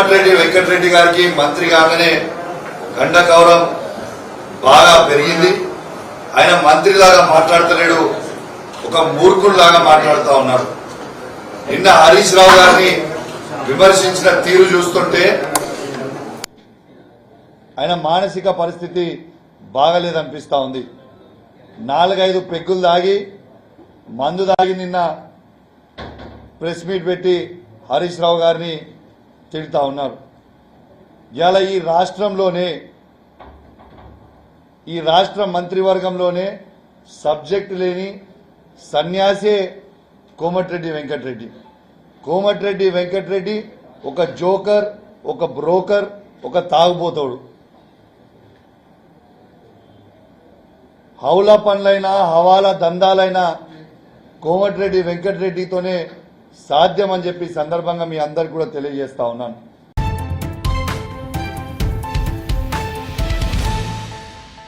కోమటిరెడ్డి వెంకటరెడ్డి గారికి మంత్రి కాగానే గండ కౌరం బాగా పెరిగింది. ఆయన మంత్రిలాగా మాట్లాడతలేడు ఒక మూర్ఖుడిలాగా మాట్లాడుతూ ఉన్నాడు. నిన్న హరీష్ రావు గారిని విమర్శించిన తీరు చూస్తుంటే ఆయన మానసిక పరిస్థితి బాగలేదనిపిస్తా ఉంది. నాలుగైదు పెగ్గులు దాగి మందు దాగి నిన్న ప్రెస్ మీట్ పెట్టి హరీష్ రావు గారిని తిడుతూ ఉన్నారు. ఇలా ఈ రాష్ట్రంలోనే ఈ రాష్ట్ర మంత్రివర్గంలోనే సబ్జెక్ట్ లేని సన్యాసే కోమటిరెడ్డి వెంకటరెడ్డి. కోమటిరెడ్డి వెంకటరెడ్డి ఒక జోకర్ ఒక బ్రోకర్ ఒక తాగుబోతోడు. హౌలా పనులైనా హవాలా దందాలైనా కోమటిరెడ్డి వెంకటరెడ్డితోనే సాధ్యం అని చెప్పి సందర్భంగా మీ అందరికి కూడా తెలియజేస్తా ఉన్నాను.